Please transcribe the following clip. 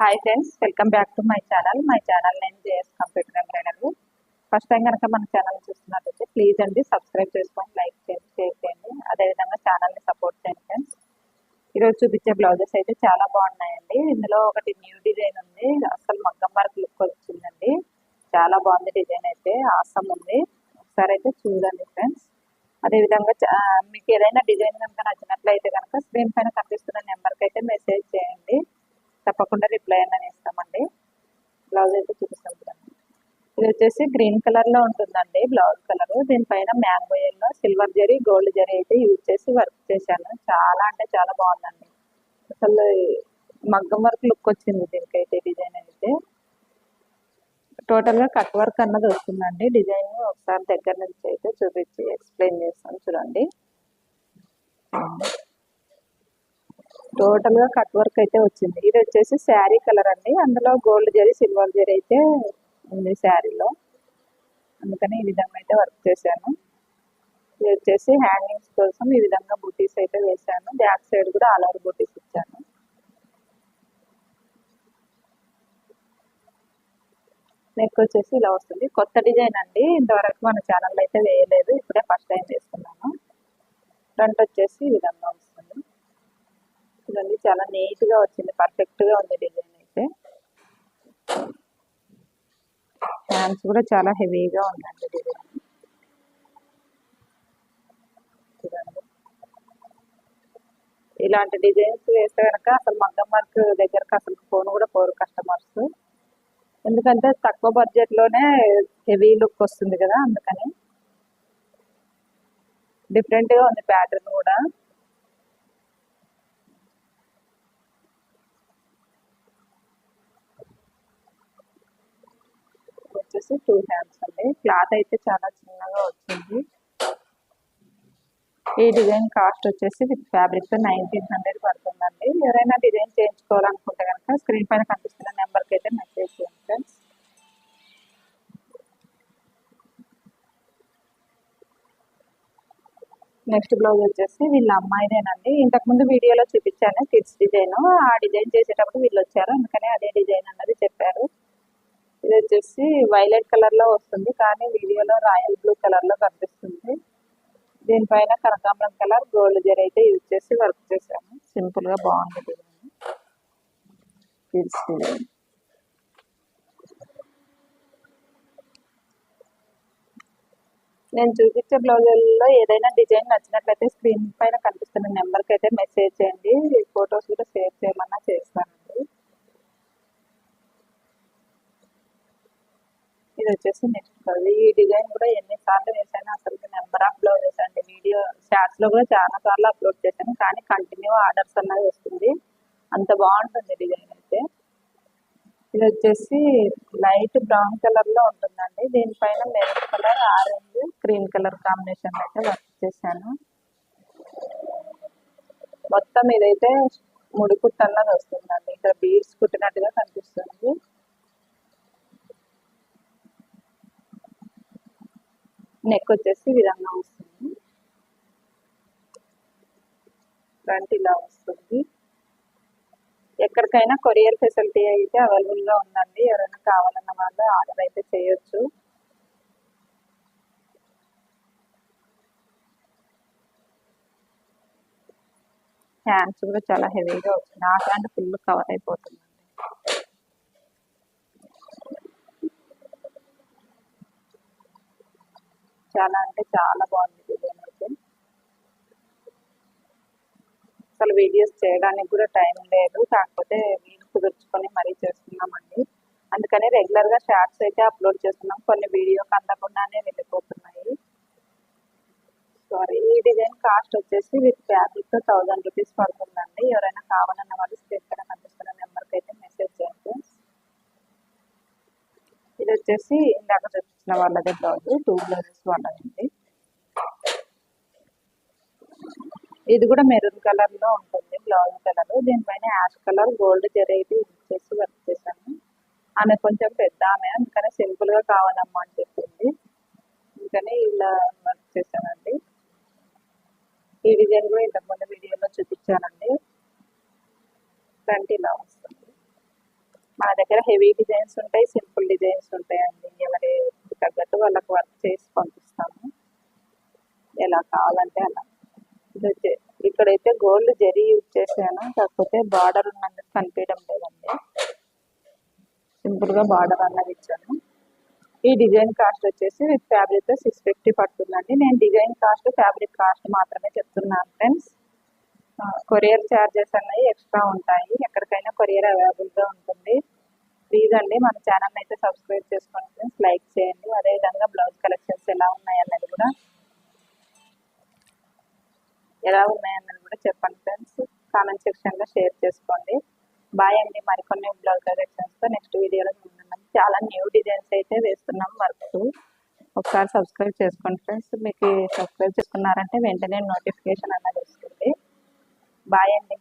Hi friends welcome back to my channel my channel నేను JS computer embroidery first time కనుక మన channel చూస్తున్నట్లయితే please అండి subscribe చేసుకొని లైక్ చేయండి షేర్ చేయండి. అదేవిధంగా ఛానల్ని సపోర్ట్ చేయండి ఫ్రెండ్స్ ఈరోజు చూపించే బ్లౌజెస్ అయితే చాలా బాగున్నాయండి. ఇందులో ఒకటి న్యూ డిజైన్ ఉంది. అసలు మగ్గం వర్క్ లుక్ వచ్చిందండి. చాలా బాగుంది డిజైన్ అయితే. ఆసం ఉంది. ఒకసారి అయితే చూడండి ఫ్రెండ్స్ అదేవిధంగా మీకు ఏదైనా డిజైన్ కనుక నచ్చినట్లయితే కనుక స్క్రీన్ పైన తప్పకుండా రిప్లై అనేది ఇస్తామండి బ్లౌజ్ అయితే చూపిస్తాం ఇది వచ్చేసి గ్రీన్ కలర్లో ఉంటుందండి బ్లౌజ్ కలర్ దీనిపైన mango yellow silver zari gold zari అయితే యూజ్ చేసి వర్క్ చేశాను. చాలా అంటే చాలా బాగుందండి. అసలు మగ్గం వర్క్ లుక్ వచ్చింది దీనికైతే డిజైన్ అయితే. టోటల్గా కట్ వర్క్ అన్నది వస్తుందండి. డిజైన్ ఒకసారి దగ్గర నుంచి అయితే చూపించి ఎక్స్ప్లెయిన్ చేస్తాను చూడండి. టోటల్గా కట్ వర్క్ అయితే వచ్చింది. ఇది వచ్చేసి శారీ కలర్ అండి. అందులో గోల్డ్ జరీ సిల్వర్ జరీ అయితే ఉంది శారీలో. అందుకని ఈ విధంగా అయితే వర్క్ చేశాను. ఇది వచ్చేసి హ్యాంగింగ్స్ కోసం ఈ విధంగా బూటీస్ అయితే వేశాను. బ్యాక్ సైడ్ కూడా ఆల్ ఓవర్ బూటీస్ ఇచ్చాను. నెక్ వచ్చేసి ఇలా వస్తుంది. కొత్త డిజైన్ అండి. ఇంతవరకు మన ఛానల్ అయితే వేయలేదు. ఇప్పుడే ఫస్ట్ టైం వేస్తున్నాను ఫ్రంట్ వచ్చేసి ఈ విధంగా చూడండి చాలా నీట్గా వచ్చింది. పర్ఫెక్ట్గా ఉంది డిజైన్ అయితే. హ్యాండ్స్ కూడా చాలా హెవీగా ఉందండి డిజైన్. చూడండి. ఇలాంటి డిజైన్స్ వేస్తే కనుక అసలు మగ్గం వర్క్ దగ్గరకు అసలు ఫోన్ కూడా పోరు కస్టమర్స్. ఎందుకంటే తక్కువ బడ్జెట్లోనే హెవీ లుక్ వస్తుంది కదా అందుకని. డిఫరెంట్గా ఉంది ప్యాటర్న్ కూడా. వచ్చేసి టూ హ్యాండ్స్ అండి. క్లాత్ అయితే చాలా చిన్నగా వచ్చింది. ఈ డిజైన్ కాస్ట్ వచ్చేసి విత్ ఫ్యాబ్రిక్తో నైన్టీన్ హండ్రెడ్ పడుతుందండి. ఎవరైనా డిజైన్ చేయించుకోవాలనుకుంటే కనుక స్క్రీన్ పైన కనిపిస్తున్న నెంబర్కి అయితే మెసేజ్ చేయండి ఫ్రెండ్స్. నెక్స్ట్ బ్లౌజ్ వచ్చేసి వీళ్ళ అమ్మాయిదేనండి. ఇంతకుముందు వీడియోలో చూపించాను కిడ్స్ డిజైన్. ఆ డిజైన్ చేసేటప్పుడు వీళ్ళు వచ్చారు. అందుకని అదే డిజైన్ అన్నది ఇది వచ్చేసి వైలెట్ కలర్లో వస్తుంది. కానీ వీడియోలో రాయల్ బ్లూ కలర్లో కనిపిస్తుంది. దీనిపైన కనకాంబరం కలర్ గోల్డ్ జరీ అయితే యూజ్ చేసి వర్క్ చేశాను సింపుల్గా బాగుంది నేను చూపించే బ్లౌజుల్లో ఏదైనా డిజైన్ నచ్చినట్లయితే స్క్రీన్ పైన కనిపిస్తున్న నెంబర్కి అయితే మెసేజ్ చేయండి. ఫొటోస్ కూడా షేర్ చేయమన్నా చేస్తాను. ఇది వచ్చేసి నెక్స్ట్ బ్లౌజ్ ఈ డిజైన్ కూడా ఎన్నిసార్లు వేసాను అసలు నెంబర్ ఆఫ్ బ్లౌజెస్ అండి. వీడియో షార్ట్స్లో కూడా చాలా సార్లు అప్లోడ్ చేశాను. కానీ కంటిన్యూ ఆర్డర్స్ అన్నది వస్తుంది. అంత బాగుంటుంది డిజైన్ అయితే. ఇది వచ్చేసి లైట్ బ్రౌన్ కలర్లో ఉంటుందండి. దీనిపైన maroon colour orange cream colour combination అయితే వర్క్ చేశాను. మొత్తం ఇదైతే ముడి కుట్టు అన్నది వస్తుందండి. ఇక్కడ బీడ్స్ కుట్టినట్టుగా కనిపిస్తుంది. నెక్ వచ్చేసి ఈ విధంగా వస్తుంది. ఫ్రంట్ ఇలా వస్తుంది. ఎక్కడికైనా కొరియర్ ఫెసిలిటీ అయితే అవైలబుల్గా ఉందండి. ఎవరైనా కావాలన్న వాళ్ళు ఆర్డర్ అయితే చేయొచ్చు. హ్యాండ్స్ కూడా చాలా హెవీగా వచ్చింది ఆ హ్యాండ్ ఫుల్ కవర్ అయిపోతుంది. చాలా అంటే చాలా బాగుంది డిజైన్ అయితే. అసలు వీడియోస్ చేయడానికి కూడా టైం లేదు. కాకపోతే వీలు కుదుర్చుకొని మరీ చేస్తున్నామండి. అందుకని రెగ్యులర్గా షార్ట్స్ అయితే అప్లోడ్ చేస్తున్నాం. కొన్ని వీడియోకి అందకుండానే వెళ్ళిపోతున్నాయి. సారీ ఈ డిజైన్ కాస్ట్ వచ్చేసి విత్ ఫ్యాబ్రిక్ థౌజండ్ రూపీస్ పడుతుందండి. ఎవరైనా కావాలన్న వాళ్ళు స్క్రీన్ పైన కనిపిస్తున్న నెంబర్కి అయితే మెసేజ్ చేయండి ఇది వచ్చేసి ఇందాక చూపించిన వాళ్ళది బ్లౌజ్ టూ బ్లౌజెస్ వాళ్ళదండి ఇది కూడా మెరూన్ కలర్లో ఉంటుంది బ్లౌజ్ కలర్. దీనిపైన ash colour gold zari use చేసి వర్క్ చేశాను. ఆమె కొంచెం పెద్ద ఆమె అందుకనే సింపుల్గా కావాలమ్మా అని చెప్పింది. అందుకనే ఇలా వర్క్ చేశానండి. ఈ డిజైన్ కూడా ఇంతకుముందు వీడియోలో చూపించానండి. ఫ్రంట్ ఇలా మన దగ్గర హెవీ డిజైన్స్ ఉంటాయి సింపుల్ డిజైన్స్ ఉంటాయండి. ఎవరి తగ్గట్టు వాళ్ళకి వర్క్ చేసి పంపిస్తాము. ఎలా కావాలంటే అలా. ఇది ఇక్కడైతే గోల్డ్ జరీ యూజ్ చేశాను. కాకపోతే బార్డర్ ఉన్నందుకు కనిపించడం లేదండి. సింపుల్గా బార్డర్ అన్నది ఇచ్చాను. ఈ డిజైన్ కాస్ట్ వచ్చేసి విత్ ఫ్యాబ్రిక్ సిక్స్ ఫిఫ్టీ పడుతుందండి. నేను డిజైన్ కాస్ట్ ఫ్యాబ్రిక్ కాస్ట్ మాత్రమే చెప్తున్నాను ఫ్రెండ్స్. కొరియర్ ఛార్జెస్ అన్నవి ఎక్స్ట్రా ఉంటాయి. ఎక్కడికైనా కొరియర్ అవైలబుల్గా ఉంటుంది. ప్లీజ్ అండి మన ఛానల్ అయితే సబ్స్క్రైబ్ చేసుకోండి ఫ్రెండ్స్. లైక్ చేయండి. అదేవిధంగా బ్లౌజ్ కలెక్షన్స్ ఎలా ఉన్నాయి అన్నది కూడా ఎలా ఉన్నాయన్నది కూడా చెప్పండి ఫ్రెండ్స్. కామెంట్ సెక్షన్లో షేర్ చేసుకోండి. బాయ్ అండి. మరికొన్ని బ్లౌజ్ కలెక్షన్స్తో నెక్స్ట్ వీడియోలో ముందున్నాం చాలా న్యూ డిజైన్స్ అయితే వేస్తున్నాం వర్క్. ఒకసారి సబ్స్క్రైబ్ చేసుకోండి ఫ్రెండ్స్. మీకు సబ్స్క్రైబ్ చేసుకున్నారంటే వెంటనే నోటిఫికేషన్ అన్నది వస్తుంది. బాయ్ అండి